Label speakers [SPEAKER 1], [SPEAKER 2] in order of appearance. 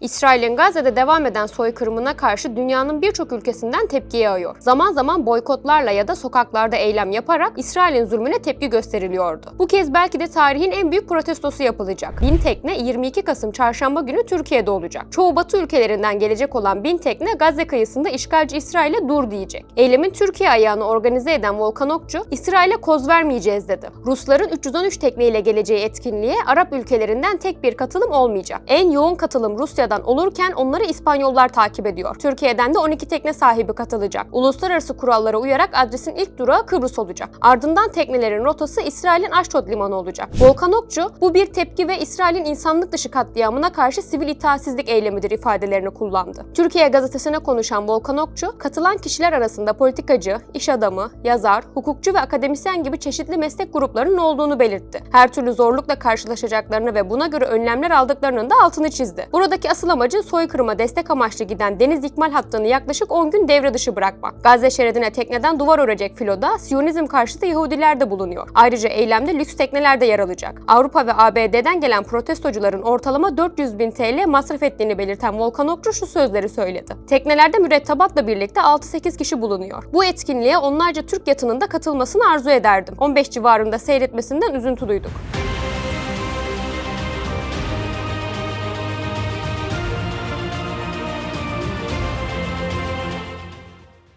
[SPEAKER 1] İsrail'in Gazze'de devam eden soykırımına karşı dünyanın birçok ülkesinden tepki yağıyor. Zaman zaman boykotlarla ya da sokaklarda eylem yaparak İsrail'in zulmüne tepki gösteriliyordu. Bu kez belki de tarihin en büyük protestosu yapılacak. Bin tekne 22 Kasım çarşamba günü Türkiye'de olacak. Çoğu batı ülkelerinden gelecek olan bin tekne Gazze kıyısında işgalci İsrail'e dur diyecek. Eylemin Türkiye ayağını organize eden Volkan Okçu, İsrail'e koz vermeyeceğiz dedi. Rusların 313 tekneyle geleceği etkinliğe Arap ülkelerinden tek bir katılım olmayacak. En yoğun katılım Rusya'dan olurken onları İspanyollar takip ediyor. Türkiye'den de 12 tekne sahibi katılacak. Uluslararası kurallara uyarak adresin ilk durağı Kıbrıs olacak. Ardından teknelerin rotası İsrail'in Aşdod limanı olacak. Volkan Okçu, bu bir tepki ve İsrail'in insanlık dışı katliamına karşı sivil itaatsizlik eylemidir ifadelerini kullandı. Türkiye gazetesine konuşan Volkan Okçu, katılan kişiler arasında politikacı, iş adamı, yazar, hukukçu ve akademisyen gibi çeşitli meslek gruplarının olduğunu belirtti. Her türlü zorlukla karşılaşacaklarını ve buna göre önlemler aldıklarının da altını çizdi. Buradaki asıl amacı soykırıma destek amaçlı giden deniz ikmal hattını yaklaşık 10 gün devre dışı bırakmak. Gazze şeridine tekneden duvar örecek filoda Siyonizm karşıtı Yahudiler de bulunuyor. Ayrıca eylemde lüks tekneler de yer alacak. Avrupa ve ABD'den gelen protestocuların ortalama 400 bin TL masraf ettiğini belirten Volkan Okçu şu sözleri söyledi. Teknelerde mürettebatla birlikte 6-8 kişi bulunuyor. Bu etkinliğe onlarca Türk yatının da katılmasını arzu ederdim. 15 civarında seyretmesinden üzüntü duyduk.